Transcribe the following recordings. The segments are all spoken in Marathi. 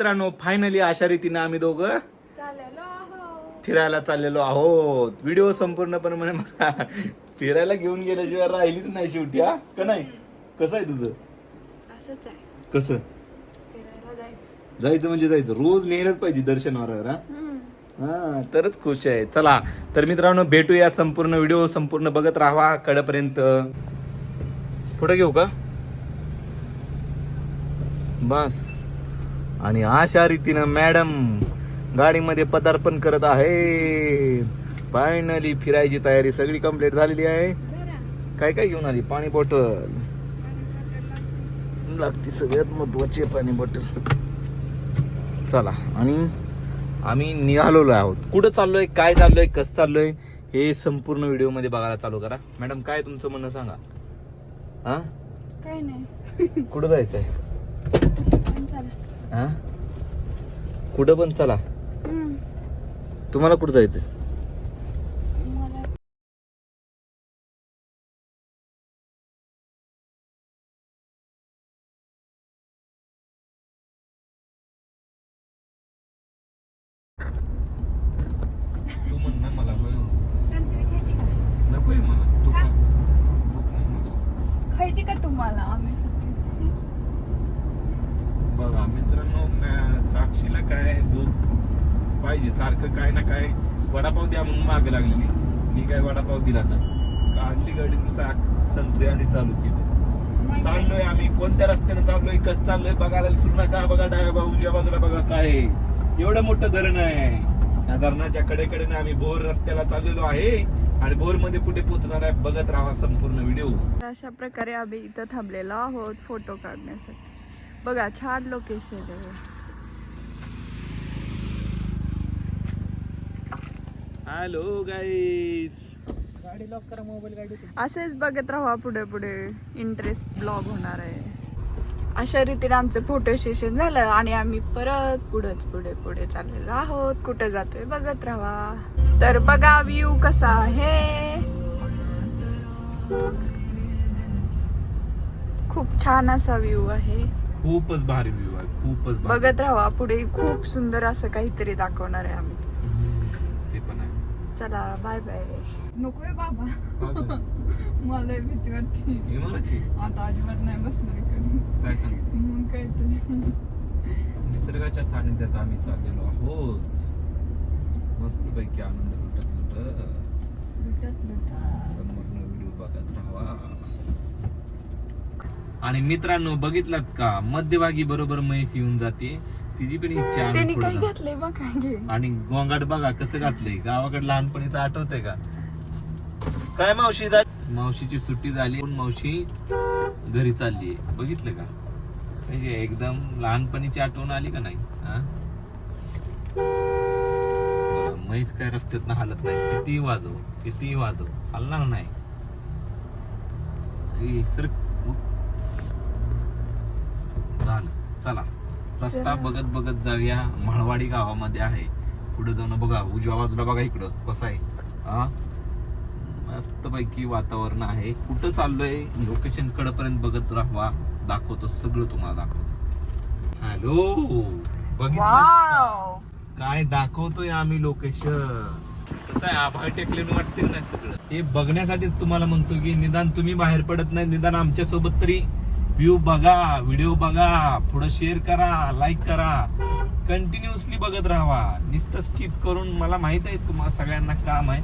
मित्रांनो फायनली अशा रीतीने आम्ही दोघं. फिरायला चाललेलो आहोत. व्हिडिओ संपूर्णपणे म्हणे मला फिरायला घेऊन गेल्याशिवाय राहिलीच नाही शेवटी हा? का नाही? कसं आहे तुझं? कसं? जायचं. म्हणजे जायचं. रोज नेलंच पाहिजे दर्शनावर हा? हम्म. हा तरच खुश आहे. चला तर मित्रांनो भेटूया संपूर्ण व्हिडिओ संपूर्ण बघत राहा कडेपर्यंत. पुढे घेऊ का? बस. आणि अशा रीतीनं मॅडम गाडीमध्ये पदार्पण करत आहे फायनली फिरायची तयारी सगळी कंप्लीट झालेली आहे. काय काय घेऊन आली? पाणी बॉटल लागती सगळ्यात महत्वाची पाणी बॉटल चला आणि आम्ही निघालेलो आहोत. कुठं चाललोय? काय चाललोय? कसं चाललोय? हे संपूर्ण व्हिडिओमध्ये बघायला चालू करा. मॅडम काय तुमचं म्हणणं सांगा? हा? काय नाही. कुठं जायचंय? हा? कुठं पण चला. तुम्हाला कुठं जायचंय? मला तू म्हण ना मला. खायची का तुम्हाला आम्ही? बघा मित्रांनो साक्षीला काय भूक पाहिजे सारखं काय ना काय वडापाव द्या म्हणून माग लागलेली. मी काय वडापाव दिला ना काढली गाडी संत्री आणि चालू केली. चाललोय आम्ही. कोणत्या रस्त्याने चाललोय कसं चाललोय बघायला विसरू नका. बघा डाव्या बाजू उजव्या बाजूला बघा काय एवढं मोठं धरण आहे. या धरणाच्या कडेकडे आम्ही भोर रस्त्याला चाललेलो आहे. आणि भोरमध्ये कुठे पोहोचणार आहे. बघत राहा संपूर्ण व्हिडिओ. अशा प्रकारे आम्ही इथं थांबलेलो आहोत फोटो काढण्यासाठी. बघा छान लोकेशन आहे हॅलो गाईज असेच बघत राहा पुढे पुढे. इंटरेस्ट ब्लॉग होणार आहे. अशा रीतीने आमचं फोटो सेशन झालं आणि आम्ही परत पुढेच पुढे पुढे चाललेलो आहोत. कुठे जातोय बघत राहा. तर बघा व्ह्यू कसा आहे. खूप छान असा व्ह्यू आहे. खूपच भारी व्ह्यू आहे खूपच भारी. बघत राहा पुढे खूप सुंदर असं काहीतरी दाखवणार आहे आम्ही. हम्म, ते पण आहे. चला बाय बाय नकोय बाबा. का गं? मला भीती वाटते. विमानाची आता अजिबात नाही बसणार कधी. काय सांगितलं? मग काय तर निसर्गाच्या सानिध्यात आम्ही चाललेलो आहोत. मस्त पैकी आनंद लुटत लुटत लुटत लुटत संपूर्ण व्हिडिओ बघत राहा आणि मित्रांनो बघितलात का? मध्यभागी बरोबर म्हैस येऊन जाते. तिची पण इच्छा आहे त्यांनी पुढं काय जा. घेतलंय बघ काय घे आणि गोंगाट बघा कसं घातलंय. गावाकडे लहानपणीच आठवतंय का? काय मावशी जा मावशीची सुट्टी झाली. पण मावशी? घरी चालली बघितलं का? म्हणजे एकदम लहानपणीची आठवण आली का नाही? हा? बघा, म्हैस काय रस्त्यात हालत नाही. किती वाजव किती वाजव हलणार नाही. ए, सरक झालं चला रस्ता. बघत बघत जाऊया. म्हाळवाडी गावामध्ये आहे. पुढे जाऊन बघा उजव्या बाजूला बघा इकडं कसं आहे. हा? मस्त पैकी वातावरण आहे. कुठं चाललोय? लोकेशन कडपर्यंत बघत राहा दाखवतो सगळं तुम्हाला दाखवतो. हॅलो बघितलं? काय दाखवतोय आम्ही लोकेशन कसं आहे? आभाळ टेकलेलं वाटते नाही सगळं? हे बघण्यासाठीच तुम्हाला म्हणतो की निदान तुम्ही बाहेर पडत नाही. निदान आमच्यासोबत तरी व्ह्यू बघा व्हिडिओ बघा पुढे शेअर करा लाईक करा. कंटिन्युअसली बघत राहा. नुसतं स्किप करून मला माहीत आहे तुम्हाला सगळ्यांना काम आहे.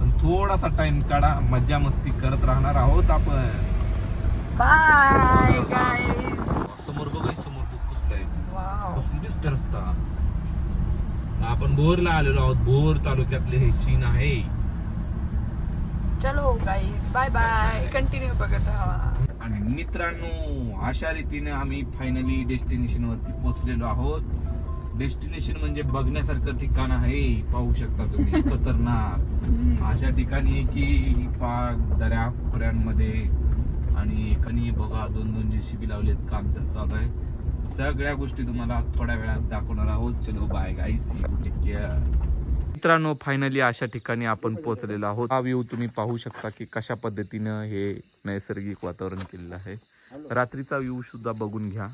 पण थोडासा टाइम काढा मज्जा मस्ती करत राहणार आहोत आपण. बाय समोर बघा समोर कसं दिसतं रस्ता. आपण भोरला आलेलो आहोत भोर तालुक्यातले हे सीन आहे. चलो गाईज बाय बाय कंटिन्यू बघत राहा. आणि मित्रांनो अशा रीतीने आम्ही फायनली डेस्टिनेशन वरती पोहोचलेलो आहोत. डेस्टिनेशन म्हणजे बघण्यासारखं ठिकाण आहे पाहू शकता तुम्ही. खतरनाक. अशा ठिकाणी की पाक दऱ्या खोऱ्यांमध्ये आणि एकाने बघा दोन दोन जेसीबी लावलेत काम तर चालू आहे. सगळ्या गोष्टी तुम्हाला थोड्या वेळात दाखवणार आहोत. चलो बाय गाईस टेक केअर मित्रांनो फायनली अशा ठिकाणी आपण पोहोचलेलो आहोत. हा व्ह्यू तुम्ही पाहू शकता की कशा पद्धतीनं हे नैसर्गिक वातावरण केलेलं आहे. रात्रीचा व्ह्यू सुद्धा बघून घ्या.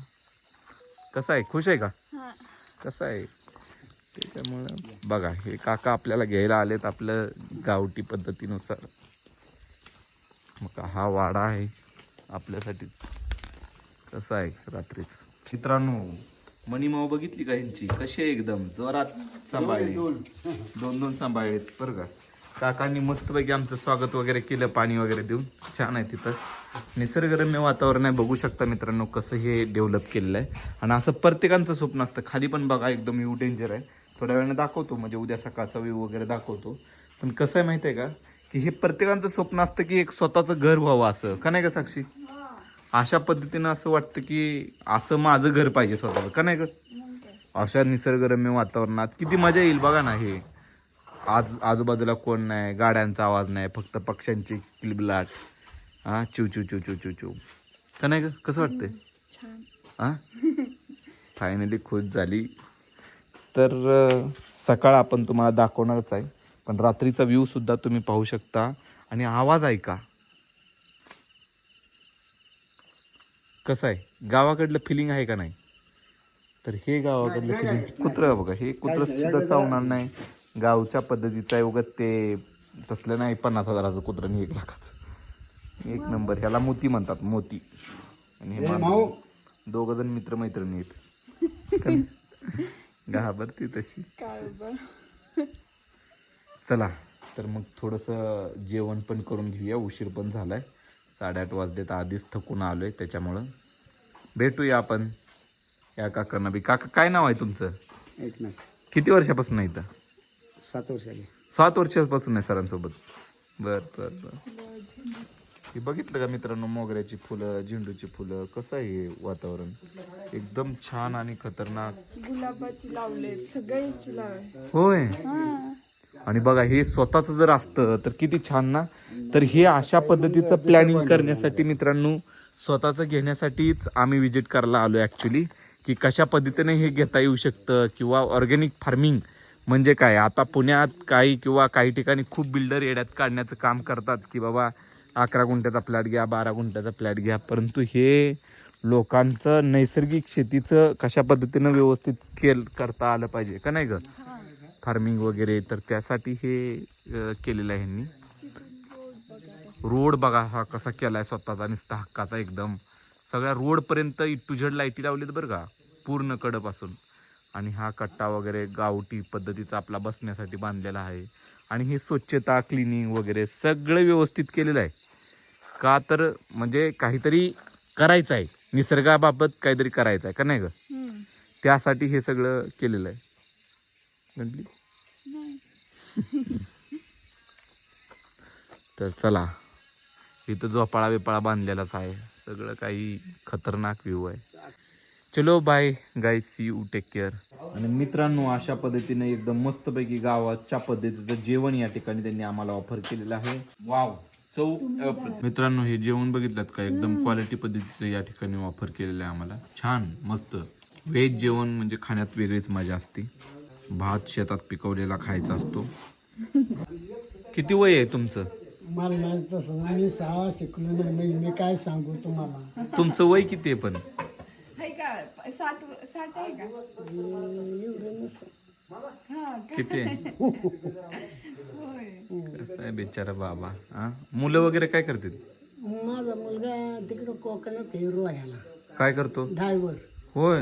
कसा आहे? खुश आहे का? हा. कसं आहे? त्याच्यामुळं बघा हे काका आपल्याला घ्यायला आलेत आपलं गावठी पद्धतीनुसार. मग हा वाडा आहे आपल्यासाठीच. कसं आहे रात्रीच? मित्रांनो मणिमाव बघितली का यांची? कशी आहे एकदम? जोरात सांभाळली. दोन दोन. सांभाळलेत बरं का? काकांनी मस्तपैकी आमचं स्वागत वगैरे केलं पाणी वगैरे देऊन. छान आहे तिथं. निसर्गरम्य वातावरण आहे. बघू शकता मित्रांनो कसं हे डेव्हलप केलेलं आहे. आणि असं प्रत्येकाचं स्वप्न असतं. खाली पण बघा एकदम व्ह्यू डेंजर आहे. थोड्या वेळाने दाखवतो. म्हणजे उद्या सकाळचा व्ह्यू वगैरे दाखवतो. पण कसं आहे माहिती आहे का? की हे प्रत्येकाचं स्वप्न असतं की एक स्वतःचं घर व्हावं असं. का नाही का साक्षी? अशा पद्धतीनं असं वाटतं की असं माझं घर पाहिजे स्वतःचं का नाही का अशा निसर्गरम्य वातावरणात किती मजा येईल बघा ना हे. आज आजूबाजूला कोण नाही गाड्यांचा आवाज नाही फक्त पक्ष्यांची किलबिलाट हा चिव चिव चिव चिव चिव चिव. का नाही ग? कसं वाटतंय? हा? फायनली खुश झाली. तर सकाळ आपण तुम्हाला दाखवणारच आहे. पण रात्रीचा व्ह्यू सुद्धा तुम्ही पाहू शकता. आणि आवाज ऐका. कसं आहे? गावाकडलं फिलिंग आहे का नाही? तर हे गावाकडलं फिलिंग कुत्र बघा. हे कुत्र सुद्धा चावणार नाही. गावच्या पद्धतीचं आहे उगत ते. तसलं नाही पन्नास हजाराचं कुत्र आणि एक लाखाचं. एक नंबर. ह्याला मोती म्हणतात मोती. आणि हे. दोघ जण मित्र मैत्रिणी आहेत. घाबरती तशी. चला तर मग थोडंसं जेवण पण करून घेऊया. उशीर पण झालाय. साडेआठ वाजलेत आधीच थकून आलोय त्याच्यामुळं भेटूया आपण. या काकांना बी. काका काय नाव आहे तुमचं? एकनाथ. किती वर्षापासून आहे इथं? सात वर्षाचे सात वर्षापासून आहे सरांसोबत. बर बर बर. हे बघितलं का मित्रांनो मोगऱ्याची फुलं झेंडूची फुलं कसं आहे हे वातावरण? एकदम छान आणि खतरनाक. गुलाबाची लावले सगळेच लावले होय. हा. आणि बघा हे स्वतःच जर असतं तर किती छान ना? तर हे अशा पद्धतीचं प्लॅनिंग करण्यासाठी मित्रांनो स्वतःचं घेण्यासाठीच आम्ही विजिट करायला आलो ॲक्च्युली की कशा पद्धतीने हे घेता येऊ शकतं किंवा ऑर्गॅनिक फार्मिंग म्हणजे काय? आता पुण्यात काही किंवा काही ठिकाणी खूप बिल्डर येड्यात काढण्याचं काम करतात की बाबा अकरा गुंठ्याचा फ्लॅट घ्या बारा गुंठ्याचा फ्लॅट घ्या. परंतु हे लोकांचं नैसर्गिक शेतीचं कशा पद्धतीनं व्यवस्थित केल करता आलं पाहिजे का नाही ग? फार्मिंग वगैरे तर त्यासाठी हे केलेलं आहे ह्यांनी रोड बघा हा कसा केलाय स्वतःचा नुसता हक्काचा एकदम. सगळ्या रोडपर्यंत टू झेड लाईटी लावलीत बरं का पूर्ण कडपासून. आणि हा कट्टा वगैरे गावठी पद्धतीचा आपला बसण्यासाठी बांधलेला आहे. आणि हे स्वच्छता क्लिनिंग वगैरे सगळं व्यवस्थित केलेलं आहे. का तर म्हणजे काहीतरी करायचं आहे. निसर्गाबाबत काहीतरी करायचं आहे का नाही ग. त्यासाठी हे सगळं केलेलं आहे. म्हटली. तर चला इथं झोपाळा बिपाळा बांधलेलाच आहे सगळं काही खतरनाक व्ह्यू आहे. चलो bye guy see you take care आणि मित्रांनो अशा पद्धतीने एकदम मस्तपैकी गावाच्या पद्धतीचं जेवण या ठिकाणी त्यांनी आम्हाला ऑफर केलेलं आहे. वाव चौ मित्रांनो हे जेवण बघितलं का? एकदम क्वालिटी पद्धतीचं या ठिकाणी ऑफर केलेलं आहे आम्हाला. छान मस्त. व्हेज जेवण म्हणजे खाण्यात वेगळीच मजा असते. भात शेतात पिकवलेला खायचा असतो. किती वय आहे तुमचं? मला नाही तसं मी शाळा शिकलो नाही. मी मी काय सांगू तुम्हाला? तुमचं वय किती आहे पण? आहे का? साठ साठ आहे का? एवढं नसतं हा का? किती आहे बेचारा बाबा हा? मुलं वगैरे काय करतात माझा मुलगा तिकडं कोकणात हिरो आहे ना काय करतो? ड्रायव्हर. होय.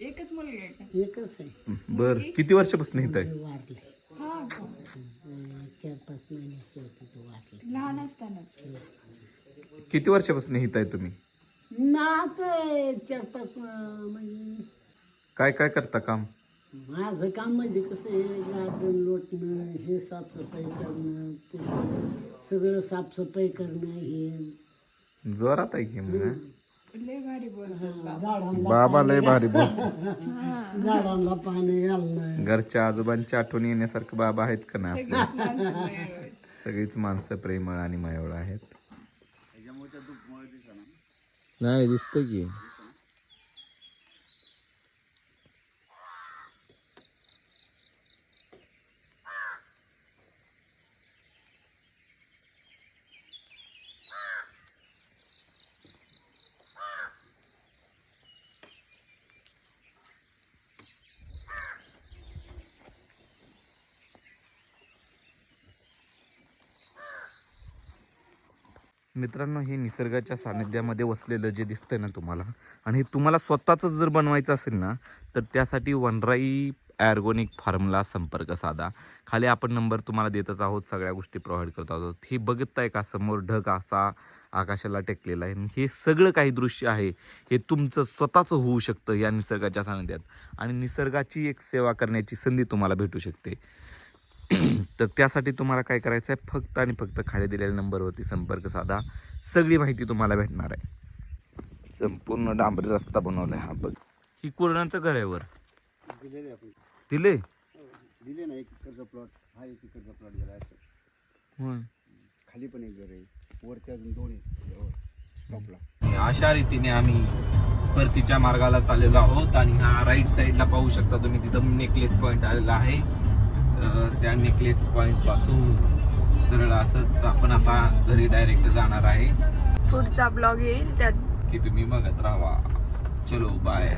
एकच मुलगी आहे का? एकच आहे. बर किती वर्षापासून येत आहे? वारले हा का? चार पाच महिने शेवटी ते वारले लहान असताना. किती वर्षापासून येत आहे तुम्ही? नाच चार पाच अं, म्हणजे काय काय करता काम? माझं काम म्हणजे कसं आहे गार्डन लोटणं हे साफसफाई करणं ते सगळं सगळं साफसफाई करणं हे. जोरात आहे की मग? लय भारी बोलतात झाडांना बाबा लय भारी बोल झाडांना पाणी घालणं घरच्या आजोबांच्या आठवणी येण्यासारखं बाबा आहेत का नाही आपल्या? माणसं. सगळीच माणसं प्रेमळ आणि मायवळ आहेत. नाही दिसत की. मित्रांनो हे निसर्गाच्या सानिध्यामध्ये वसलेलं जे दिसतंय ना तुम्हाला आणि हे तुम्हाला स्वतःचं जर बनवायचं असेल ना तर त्यासाठी वनराई ॲर्गोनिक फार्मला संपर्क साधा. खाली आपण नंबर तुम्हाला देतच आहोत सगळ्या गोष्टी प्रोव्हाइड करत आहोत. हे बघताय का? समोर ढग असा आकाशाला टेकलेला आहे. आणि हे सगळं काही दृश्य आहे. हे तुमचं स्वतःचं होऊ शकतं या निसर्गाच्या सानिध्यात. आणि निसर्गाची एक सेवा करण्याची संधी तुम्हाला भेटू शकते. तर त्यासाठी तुम्हाला काय करायचं आहे फक्त आणि फक्त खाली दिलेल्या नंबरवरती संपर्क साधा. सगळी माहिती तुम्हाला भेटणार आहे. संपूर्ण डांबरी रस्ता बनवलाय हा बघ. ही कुरणाचं घर आहे वर. दिलेले आपण. दिले? दिले ना एक एकरचा प्लॉट हा एक एकरचा प्लॉट गेला होय. खाली पण एक घर आहे. वरती अजून दोन स्टॉपला अशा रीतीने आम्ही परतीच्या मार्गाला चाललेलो आहोत आणि हा राईट साईडला पाहू शकता तुम्ही. तिथं नेकलेस पॉईंट आलेला आहे. तर त्या नेकलेस पॉईंटपासून सरळ असंच आपण आता घरी डायरेक्ट जाणार आहे. पुढचा ब्लॉग येईल त्यात. की तुम्ही बघत राहा. चलो बाय